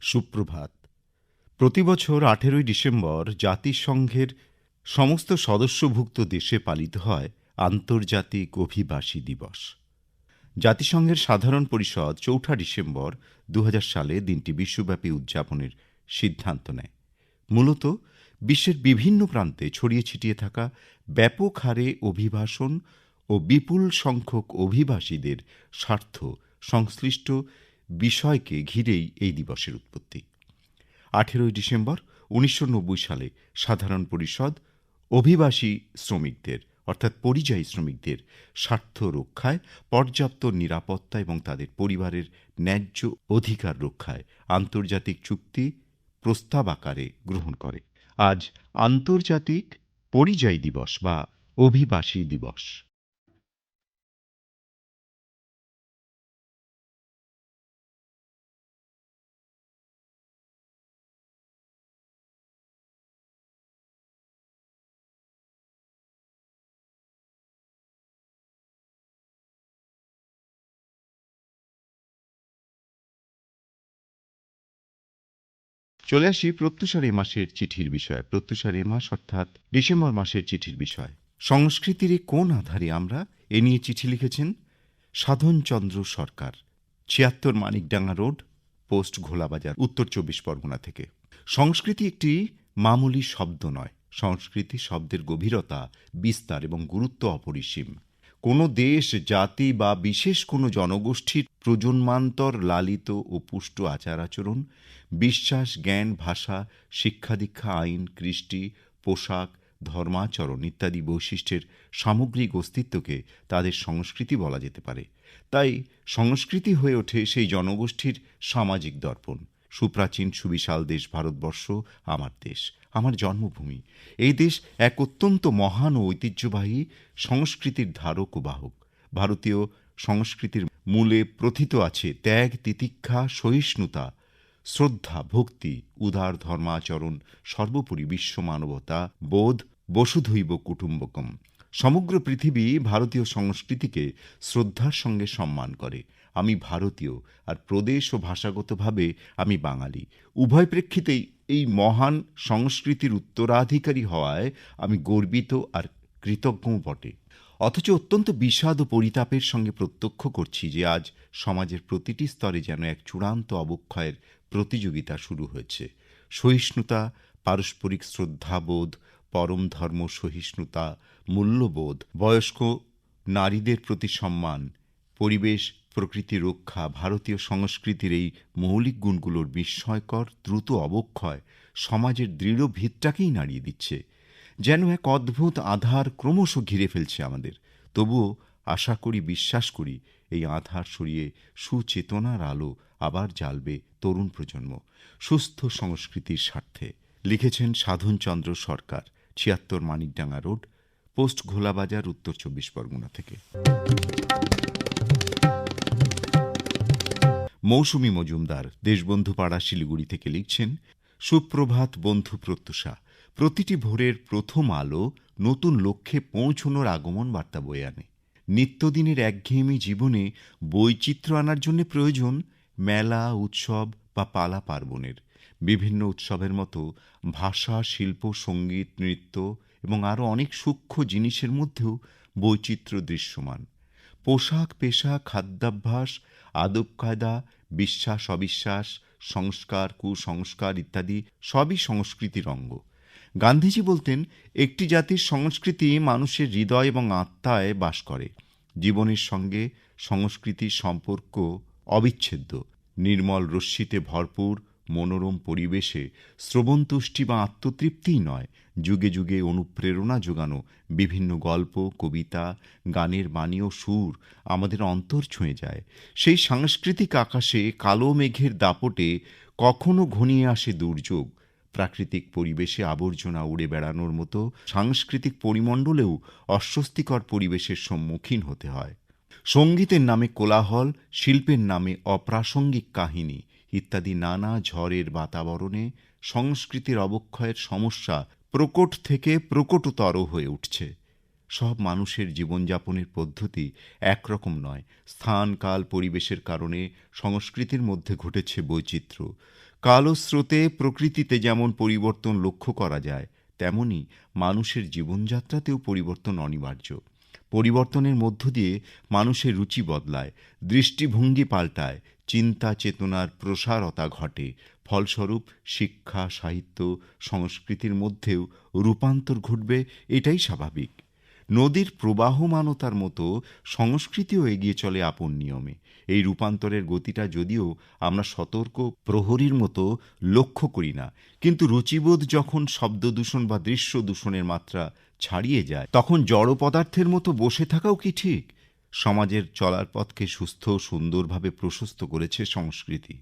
সুপ্রভাত। প্রতি বছর আঠেরোই ডিসেম্বর জাতিসংঘের সমস্ত সদস্যভুক্ত দেশে পালিত হয় আন্তর্জাতিক অভিবাসী দিবস। জাতিসংঘের সাধারণ পরিষদ চৌঠা ডিসেম্বর দু হাজার সালে দিনটি বিশ্বব্যাপী উদযাপনের সিদ্ধান্ত নেয়। মূলত বিশ্বের বিভিন্ন প্রান্তে ছড়িয়ে ছিটিয়ে থাকা ব্যাপক হারে অভিবাসন ও বিপুল সংখ্যক অভিবাসীদের স্বার্থ সংশ্লিষ্ট বিষয়কে ঘিরেই এই দিবসের উৎপত্তি। আঠেরোই ডিসেম্বর উনিশশো নব্বই সালে সাধারণ পরিষদ, অভিবাসী শ্রমিকদের, অর্থাৎ পরিযায়ী শ্রমিকদের স্বার্থ রক্ষায়, পর্যাপ্ত নিরাপত্তা এবং তাদের পরিবারের ন্যায্য অধিকার রক্ষায় আন্তর্জাতিক চুক্তি প্রস্তাব আকারে গ্রহণ করে। আজ আন্তর্জাতিক পরিযায়ী দিবস বা অভিবাসী দিবস। চলে আসি প্রত্যুষার এ মাসের চিঠির বিষয়। প্রত্যুষার এ মাস অর্থাৎ ডিসেম্বর মাসের চিঠির বিষয়। সংস্কৃতির কোন আধারে আমরা এ নিয়ে চিঠি লিখেছেন? সাধনচন্দ্র সরকার, ছিয়াত্তর মানিকডাঙ্গা রোড, পোস্ট ঘোলাবাজার, উত্তর চব্বিশ পরগনা থেকে। সংস্কৃতি একটি মামুলি শব্দ নয়। সংস্কৃতি শব্দের গভীরতা, বিস্তার এবং গুরুত্ব অপরিসীম। কোনো দেশ, জাতি বা বিশেষ কোনো জনগোষ্ঠীর প্রজন্মান্তর লালিত ও পুষ্ট আচার আচরণ বিশ্বাস, জ্ঞান, ভাষা, শিক্ষা দীক্ষা, আইন, কৃষ্টি, পোশাক, ধর্মাচরণ ইত্যাদি বৈশিষ্ট্যের সামগ্রিক অস্তিত্বকে তাদের সংস্কৃতি বলা যেতে পারে। তাই সংস্কৃতি হয়ে ওঠে সেই জনগোষ্ঠীর সামাজিক দর্পণ। সুপ্রাচীন সুবিশাল দেশ ভারতবর্ষ, আমার দেশ, আমার জন্মভূমি। এই দেশ এক অত্যন্ত মহান ও ঐতিহ্যবাহী সংস্কৃতির ধারক ও বাহক। ভারতীয় সংস্কৃতির মূলে প্রথিত আছে ত্যাগ, তিতিক্ষা, সহিষ্ণুতা, শ্রদ্ধা, ভক্তি, উদার ধর্মাচরণ, সর্বোপরি বিশ্ব মানবতা বোধ, বসুধৈব কুটুম্বকম। সমগ্র পৃথিবী ভারতীয় সংস্কৃতিকে শ্রদ্ধার সঙ্গে সম্মান করে। আমি ভারতীয় আর প্রদেশ ও ভাষাগতভাবে আমি বাঙালি। উভয় প্রেক্ষিতেই এই মহান সংস্কৃতির উত্তরাধিকারী হওয়ায় আমি গর্বিত আর কৃতজ্ঞও বটে। অথচ অত্যন্ত বিষাদ ও পরিতাপের সঙ্গে প্রত্যক্ষ করছি যে আজ সমাজের প্রতিটি স্তরে যেন এক চূড়ান্ত অবক্ষয়ের প্রতিযোগিতা শুরু হয়েছে। সহিষ্ণুতা, পারস্পরিক শ্রদ্ধাবোধ, পরম ধর্ম সহিষ্ণুতা মূল্যবোধ, বয়স্ক নারীদের প্রতি সম্মান, পরিবেশ, প্রকৃতি রক্ষা, ভারতীয় সংস্কৃতির এই মৌলিক গুণগুলোর বিস্ময়কর, দ্রুত অবক্ষয় সমাজের দৃঢ় ভিতটাকেই নাড়িয়ে দিচ্ছে, যেন এক অদ্ভুত আধার ক্রমশ ঘিরে ফেলছে আমাদের। তবুও আশা করি, বিশ্বাস করি, এই আধার সরিয়ে সুচেতনার আলো আবার জ্বালবে তরুণ প্রজন্ম সুস্থ সংস্কৃতির স্বার্থে। লিখেছেন সাধনচন্দ্র সরকার, ছিয়াত্তর মানিকডাঙ্গা রোড পোস্ট ঘোলাবাজার উত্তর চব্বিশ পরগনা থেকে। মৌসুমি মজুমদার দেশবন্ধু পাড়া শিলিগুড়ি থেকে লিখছেন, সুপ্রভাত বন্ধু প্রত্যুষা, প্রতিটি ভোরের প্রথম আলো নতুন লক্ষ্যে পৌঁছনোর আগমন বার্তা বয়ে আনে। নিত্যদিনের একঘেয়েমি জীবনে বৈচিত্র্য আনার জন্য প্রয়োজন মেলা, উৎসব বা পালা পার্বণের। বিভিন্ন উৎসবের মতো ভাষা, শিল্প, সংগীত, নৃত্য এবং আরও অনেক সূক্ষ্ম জিনিসের মধ্যেও বৈচিত্র্য দৃশ্যমান। পোশাক পেশা খাদ্যাভ্যাস, আদব কায়দা, বিশ্বাস, অবিশ্বাস, সংস্কার, কুসংস্কার ইত্যাদি সবই সংস্কৃতির অঙ্গ। গান্ধীজি বলতেন, একটি জাতির সংস্কৃতি মানুষের হৃদয় এবং আত্মায় বাস করে। জীবনের সঙ্গে সংস্কৃতির সম্পর্ক অবিচ্ছেদ্য। নির্মল রশ্মিতে ভরপুর মনোরম পরিবেশে শ্রবণতুষ্টি বা আত্মতৃপ্তিই নয়। যুগে যুগে অনুপ্রেরণা যোগানো, বিভিন্ন গল্প, কবিতা, গানের বাণী ও সুর আমাদের অন্তর ছুঁয়ে যায়। সেই সাংস্কৃতিক আকাশে কালো মেঘের দাপটে কখনো ঘনিয়ে আসে দুর্যোগ। প্রাকৃতিক পরিবেশে আবর্জনা উড়ে বেড়ানোর মতো সাংস্কৃতিক পরিমণ্ডলেও অস্বস্তিকর পরিবেশের সম্মুখীন হতে হয়। সঙ্গীতের নামে কোলাহল, শিল্পের নামে অপ্রাসঙ্গিক কাহিনী ইত্যাদি নানা ঝড়ের বাতাবরণে সংস্কৃতির অবক্ষয়ের সমস্যা প্রকট থেকে প্রকটতর হয়ে উঠছে। সব মানুষের জীবনযাপনের পদ্ধতি একরকম নয়। স্থান, কাল, পরিবেশের কারণে সংস্কৃতির মধ্যে ঘটেছে বৈচিত্র্য। কালো স্রোতে প্রকৃতিতে যেমন পরিবর্তন লক্ষ্য করা যায়, তেমনি মানুষের জীবনযাত্রাতেও পরিবর্তন অনিবার্য। পরিবর্তনের মধ্য দিয়ে মানুষের রুচি বদলায়, দৃষ্টিভঙ্গি পাল্টায়, চিন্তা চেতনার প্রসারতা ঘটে। ফলস্বরূপ শিক্ষা, সাহিত্য, সংস্কৃতির মধ্যেও রূপান্তর ঘটবে, এটাই স্বাভাবিক। নদীর প্রবাহমানতার মতো সংস্কৃতিও এগিয়ে চলে আপন নিয়মে। এই রূপান্তরের গতিটা যদিও আমরা সতর্ক প্রহরীর মতো লক্ষ্য করি না, কিন্তু রুচিবোধ যখন শব্দ দূষণ বা দৃশ্য দূষণের মাত্রা ছাড়িয়ে যায়। তখন জড় পদার্থের মতো বসে থাকাও কি ঠিক? সমাজের চলার পথকে সুস্থ সুন্দরভাবে প্রশস্ত করেছে সংস্কৃতি।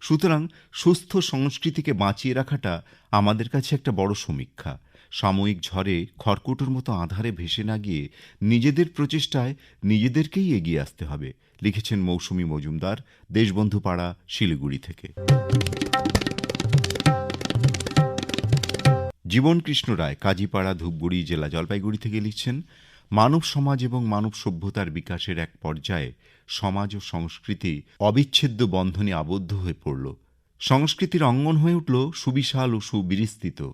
সুতরাং সুস্থ সংস্কৃতিকে বাঁচিয়ে রাখাটা আমাদের কাছে একটা বড় সমীক্ষা। সাময়িক ঝড়ে খড়কুটোর মতো আধারে ভেসে না গিয়ে নিজেদের প্রচেষ্টায় নিজেদেরকেই এগিয়ে আসতে হবে, লিখেছেন মৌসুমী মজুমদার দেশবন্ধু পাড়া শিলিগুড়ি থেকে। জীবন কৃষ্ণ রায় কাজীপাড়া, ধূপগুড়ি জেলা জলপাইগুড়ি থেকে লিখছেন, মানব সমাজ এবং মানব সভ্যতার বিকাশের এক পর্যায়ে সমাজ ও সংস্কৃতি অবিচ্ছেদ্য বন্ধনে আবদ্ধ হয়ে পড়ল। সংস্কৃতির অঙ্গন হয়ে উঠল সুবিশাল ও সুবিস্তৃত।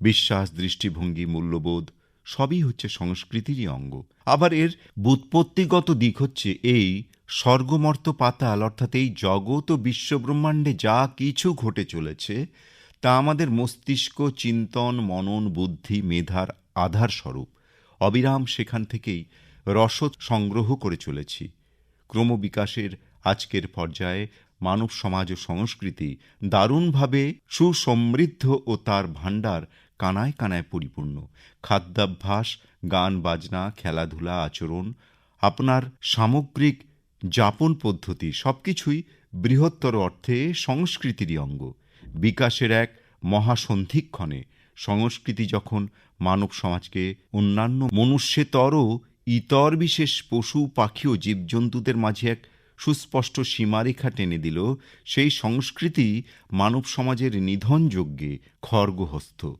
বিশ্বাস, দৃষ্টিভঙ্গি, মূল্যবোধ, সবই হচ্ছে সংস্কৃতিরই অঙ্গ। আবার এর বুৎপত্তিগত দিক হচ্ছে এই, স্বর্গমর্ত পাতাল, অর্থাৎ এই জগৎ ও বিশ্বব্রহ্মাণ্ডে যা কিছু ঘটে চলেছে তা আমাদের মস্তিষ্ক, চিন্তন, মনন, বুদ্ধি, মেধার আধার স্বরূপ অবিরাম সেখান থেকেই রসদ সংগ্রহ করে চলেছি। ক্রমবিকাশের আজকের পর্যায়ে মানব সমাজ ও সংস্কৃতি দারুণভাবে সুসমৃদ্ধ ও তার ভাণ্ডার কানায় কানায় পরিপূর্ণ। খাদ্যাভ্যাস, গান, বাজনা, খেলাধুলা, আচরণ, আপনার সামগ্রিক যাপন পদ্ধতি সবকিছুই বৃহত্তর অর্থে সংস্কৃতিরই অঙ্গ। বিকাশের এক মহাসন্ধিক্ষণে সংস্কৃতি যখন মানব সমাজকে অন্যান্য মনুষ্যেতর ইতর বিশেষ পশু, পাখি ও জীবজন্তুদের মাঝে এক সুস্পষ্ট সীমারেখা টেনে দিল, সেই সংস্কৃতি মানব সমাজের নিধনযজ্ঞে খর্গহস্ত।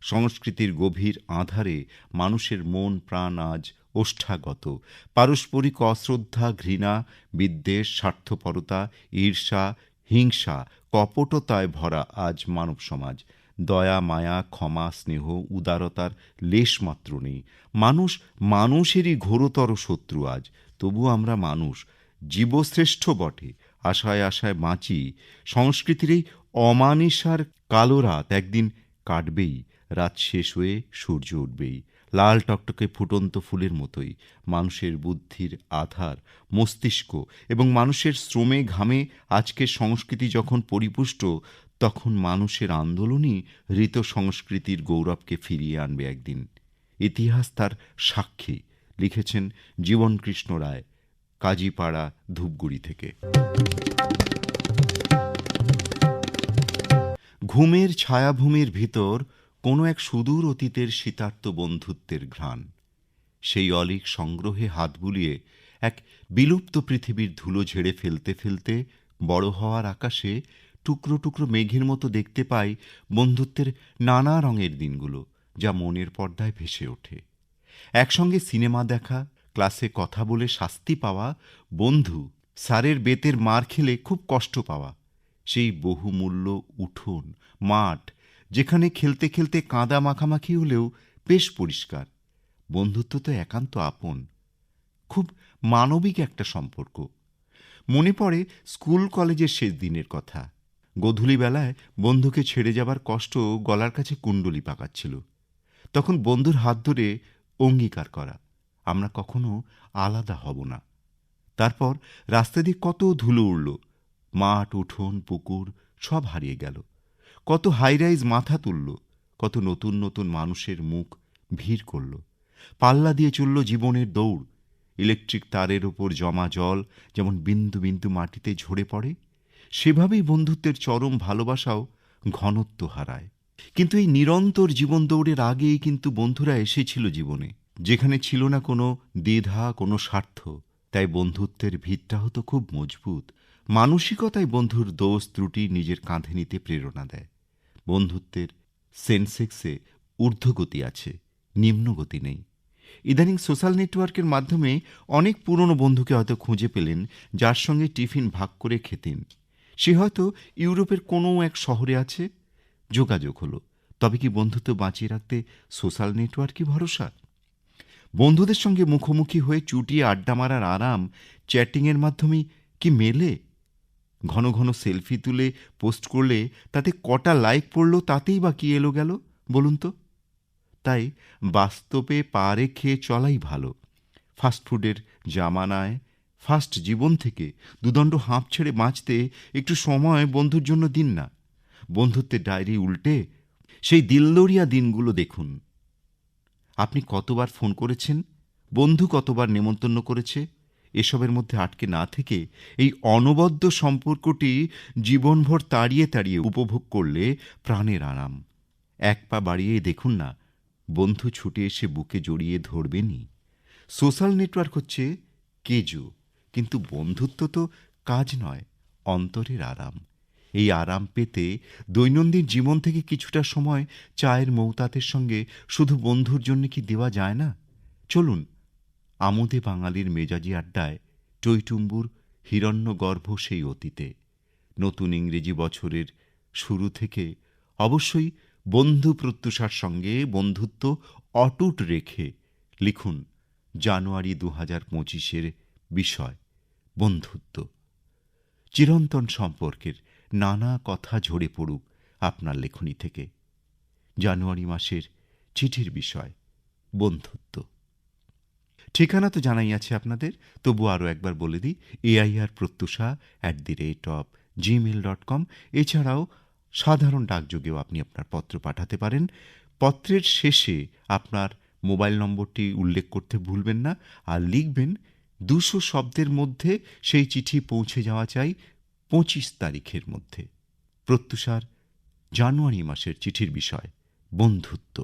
সংস্কৃতির গভীর আধারে মানুষের মন, প্রাণ আজ ওষ্ঠাগত। পারস্পরিক অশ্রদ্ধা, ঘৃণা, বিদ্বেষ, স্বার্থপরতা, ঈর্ষা, হিংসা কপটতায় ভরা আজ মানব সমাজ। দয়া, মায়া, ক্ষমা, স্নেহ, উদারতার লেশমাত্র নেই। মানুষ মানুষেরই ঘোরতর শত্রু আজ। তবু আমরা মানুষ, জীবশ্রেষ্ঠ বটে। আশায় আশায় বাঁচি। সংস্কৃতির এই অমানিসার কালো রাত একদিন কাটবেই। রাত শেষ হয়ে সূর্য উঠবেই। লাল টকটকে ফুটন্ত ফুলের মতোই মানুষের বুদ্ধির আধার, মস্তিষ্ক এবং মানুষের শ্রমে ঘামে আজকের সংস্কৃতি যখন পরিপুষ্ট, তখন মানুষের আন্দোলনই ঋত সংস্কৃতির গৌরবকে ফিরিয়ে আনবে একদিন। ইতিহাস তার সাক্ষী, লিখেছেন জীবনকৃষ্ণ রায়, কাজীপাড়া, ধূপগুড়ি থেকে। ঘুমের ছায়াভূমির ভিতর কোনো এক সুদূর অতীতের শীতার্ত বন্ধুত্বের ঘ্রাণ। সেই অলিক সংগ্রহে হাত বুলিয়ে এক বিলুপ্ত পৃথিবীর ধুলো ঝেড়ে ফেলতে ফেলতে বড় হওয়ার আকাশে টুকরো টুকরো মেঘের মতো দেখতে পাই বন্ধুত্বের নানা রঙের দিনগুলো যা মনের পর্দায় ভেসে ওঠে। একসঙ্গে সিনেমা দেখা, ক্লাসে কথা বলে শাস্তি পাওয়া, বন্ধু স্যারের বেতের মার খেলে খুব কষ্ট পাওয়া। সেই বহুমূল্য উঠোন, মাঠ যেখানে খেলতে খেলতে কাঁদা মাখামাখি হলেও বেশ পরিষ্কার। বন্ধুত্ব তো একান্ত আপন। খুব মানবিক একটা সম্পর্ক। মনে পড়ে স্কুল কলেজের শেষ দিনের কথা। গধূলি বেলায় বন্ধুকে ছেড়ে যাবার কষ্ট গলার কাছে কুণ্ডলি পাকাচ্ছিল। তখন বন্ধুর হাত ধরে অঙ্গীকার করা, আমরা কখনো আলাদা হব না। তারপর রাস্তা দিয়ে কত ধুলো উড়ল। মাঠ, উঠোন, পুকুর সব হারিয়ে গেল। কত হাইরাইজ মাথা তুলল, কত নতুন নতুন মানুষের মুখ ভিড় করল। পাল্লা দিয়ে চলল জীবনের দৌড়। ইলেকট্রিক তারের ওপর জমা জল যেমন বিন্দু বিন্দু মাটিতে ঝরে পড়ে, সেভাবেই বন্ধুত্বের চরম ভালোবাসাও ঘনত্ব হারায়। কিন্তু এই নিরন্তর জীবন দৌড়ের আগেই কিন্তু বন্ধুরা এসেছিল জীবনে, যেখানে ছিল না কোনো দ্বিধা, কোনো স্বার্থ। তাই বন্ধুত্বের ভিতটা হতো খুব মজবুত। মানসিকতায় বন্ধুর দোষ ত্রুটি নিজের কাঁধে নিতে প্রেরণা দেয়। বন্ধুত্বের সেন্সেক্সে ঊর্ধ্বগতি আছে, নিম্নগতি নেই। ইদানিং সোশ্যাল নেটওয়ার্কের মাধ্যমে অনেক পুরনো বন্ধুকে হয়তো খুঁজে পেলেন, যার সঙ্গে টিফিন ভাগ করে খেতেন। সে হয়তো ইউরোপের কোনো এক শহরে আছে? যোগাযোগ হলো। তবে কি বন্ধুত্ব বাঁচিয়ে রাখতে সোশ্যাল নেটওয়ার্কই ভরসা? বন্ধুদের সঙ্গে মুখোমুখি হয়ে চুটিয়ে আড্ডা মারার আরাম চ্যাটিংয়ের মাধ্যমেই কি মেলে? ঘন ঘন সেলফি তুলে পোস্ট করলে তাতে কটা লাইক পড়ল তাতেই বা কি এলো গেল, বলুন তো? তাই বাস্তবে পা রেখে চলাই ভালো। ফাস্টফুডের জামানায় ফাস্ট জীবন থেকে দুদণ্ড হাঁপ ছেড়ে বাঁচতে একটু সময় বন্ধুর জন্য দিন না। বন্ধুত্বের ডায়েরি উল্টে সেই দিলদরিয়া দিনগুলো দেখুন। আপনি কতবার ফোন করেছেন? বন্ধু কতবার নেমন্তন্ন করেছে? এসবের মধ্যে আটকে না থেকে এই অনবদ্য সম্পর্কটি জীবনভর তাড়িয়ে তাড়িয়ে উপভোগ করলে প্রাণের আরাম। এক পা বাড়িয়ে দেখুন না, বন্ধু ছুটে এসে বুকে জড়িয়ে ধরবেনি সোশ্যাল নেটওয়ার্ক হচ্ছে কেজো, কিন্তু বন্ধুত্ব তো কাজ নয়, অন্তরের আরাম। এই আরাম পেতে দৈনন্দিন জীবন থেকে কিছুটা সময় চায়ের মৌতাতের সঙ্গে শুধু বন্ধুর জন্য কি দেওয়া যায় না? চলুন আমোদে বাঙালির মেজাজি আড্ডায় টইটুম্বুর হিরণ্যগর্ভ সেই অতীতে। নতুন ইংরেজি বছরের শুরু থেকে অবশ্যই বন্ধু প্রত্যুষার সঙ্গে বন্ধুত্ব অটুট রেখে লিখুন জানুয়ারি দু হাজার পঁচিশের বিষয়, বন্ধুত্ব। চিরন্তন সম্পর্কের নানা কথা ঝরে পড়ুক আপনার লেখনী থেকে। জানুয়ারি মাসের চিঠির বিষয়, বন্ধুত্ব। ঠিকানা তো জানাই আছে আপনাদের তবু আরও একবার বলে দিই AIR Pratyusha at the rate of Gmail dot com এছাড়াও সাধারণ ডাকযোগেও আপনি আপনার পত্র পাঠাতে পারেন। পত্রের শেষে আপনার মোবাইল নম্বরটি উল্লেখ করতে ভুলবেন না, আর লিখবেন, দুশো শব্দের মধ্যে সেই চিঠি পৌঁছে যাওয়া চাই পঁচিশ তারিখের মধ্যে। প্রত্যুষার জানুয়ারি মাসের চিঠির বিষয়, বন্ধুত্ব।